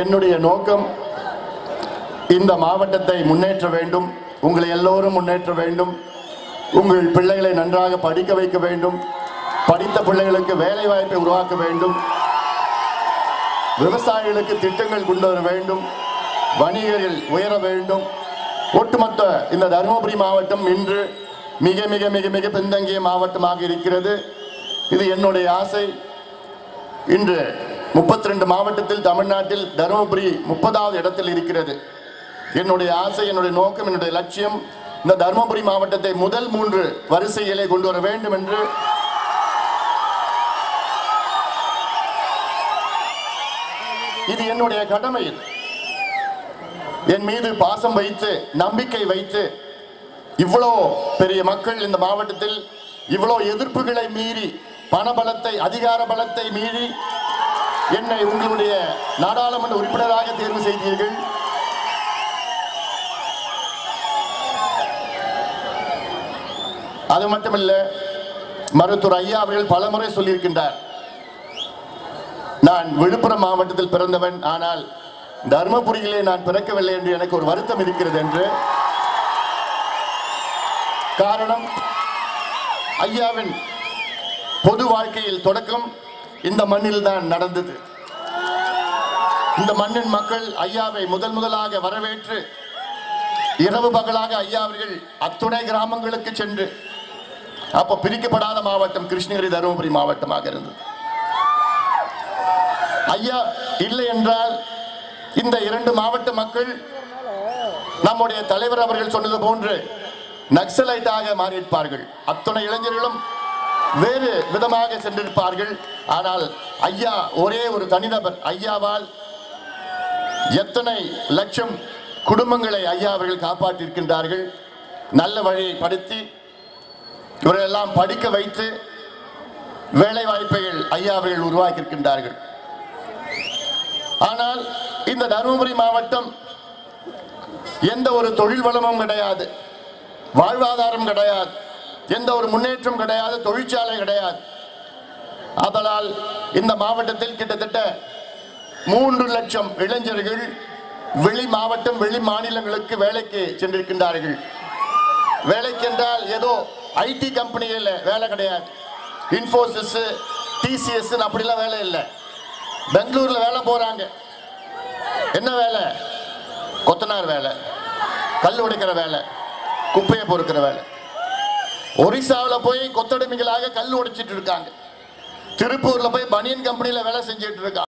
என்னுடைய நோக்கம் இந்த மாவட்டத்தை முன்னேற்ற வேண்டும் உங்களை எல்லோரும் முன்னேற்ற வேண்டும் உங்கள் பிள்ளைகளை நன்றாக படிக்க வைக்க வேண்டும் படித்த பிள்ளைகளுக்கு வேலை வாய்ப்பை உருவாக்க வேண்டும் விவசாயிகளுக்கு திட்டங்கள் கொண்டு வர வேண்டும் வணிகர்கள் உயர வேண்டும். ஒட்டுமொத்த இந்த தருமபுரி மாவட்டம் இன்று மிக மிக மிக மிக பின்தங்கிய மாவட்டமாக இருக்கிறது. இது என்னுடைய ஆசை. இன்று முப்பத்தி ரெண்டு மாவட்டத்தில் தமிழ்நாட்டில் தருமபுரி முப்பதாவது இடத்தில் இருக்கிறது. என்னுடைய ஆசை என்னுடைய நோக்கம் என்னுடைய லட்சியம் இந்த தருமபுரி மாவட்டத்தை முதல் மூன்று வரிசையிலே கொண்டு வர வேண்டும் என்று இது என்னுடைய கடமை என் மீது பாசம் வைத்து நம்பிக்கை வைத்து இவ்வளோ பெரிய மக்கள் இந்த மாவட்டத்தில் இவ்வளோ எதிர்ப்புகளை மீறி பணபலத்தை அதிகார பலத்தை மீறி என்னை உங்களுடைய நாடாளுமன்ற உறுப்பினராக தேர்வு செய்தீர்கள். அது மட்டுமல்ல மருத்துவர் ஐயா அவர்கள் பலமுறை சொல்லியிருக்கின்றார். நான் விழுப்புரம் மாவட்டத்தில் பிறந்தவன் ஆனால் தர்மபுரியிலே நான் பிறக்கவில்லை என்று எனக்கு ஒரு வருத்தம் இருக்கிறது என்று. காரணம் ஐயாவின் பொது வாழ்க்கையில் தொடக்கம் இந்த மண்ணில் தான் நடந்தது. இந்த மண்ணின் மக்கள் ஐயாவை முதல் முதலாக வரவேற்று இரவு பகலாக ஐயா அவர்கள் அத்துணை கிராமங்களுக்கு சென்று அப்போ பிரிக்கப்படாத மாவட்டம் கிருஷ்ணகிரி தருமபுரி மாவட்டமாக இருந்தது. ஐயா இல்லை என்றால் இந்த இரண்டு மாவட்ட மக்கள் நம்முடைய தலைவர் அவர்கள் சொன்னது போன்று நக்சலைட்டாக மாறியிருப்பார்கள். அத்துணை இளைஞர்களும் வேறு விதமாக சென்றிருப்பார்கள். ஆனால் ஐயா ஒரே ஒரு தனிநபர். ஐயாவால் எத்தனை லட்சம் குடும்பங்களை ஐயா அவர்கள் காப்பாற்றியிருக்கின்றார்கள். நல்ல வழியை படுத்தி இவரெல்லாம் படிக்க வைத்து வேலை வாய்ப்புகள் ஐயா அவர்கள் உருவாக்கியிருக்கின்றார்கள். ஆனால் இந்த தருமபுரி மாவட்டம் எந்த ஒரு தொழில் வளமும் கிடையாது. வாழ்வாதாரம் கிடையாது. எந்த ஒரு முன்னேற்றம் கிடையாது தொழிற்சாலை கிடையாது. அதனால் இந்த மாவட்டத்தில் கிட்டத்தட்ட மூன்று லட்சம் இளைஞர்கள் வெளி மாவட்டம் வெளி மாநிலங்களுக்கு வேலைக்கு சென்றிருக்கின்றார்கள். வேலைக்கு என்றால் ஏதோ ஐடி கம்பெனியில் வேலை கிடையாது. இன்ஃபோசிஸ் டிசிஎஸ் அப்படிலாம் வேலை இல்லை. பெங்களூர்ல வேலை போறாங்க. என்ன வேலை? கொத்தனார் வேலை. கல் உடைக்கிற வேலை. குப்பையை பொறுக்கிற வேலை. ஒரிசாவில் போய் கொத்தடிமைகளாக கல் உடைச்சிட்டு இருக்காங்க. திருப்பூர்ல போய் பனியன் கம்பெனியில வேலை செஞ்சுட்டு இருக்காங்க.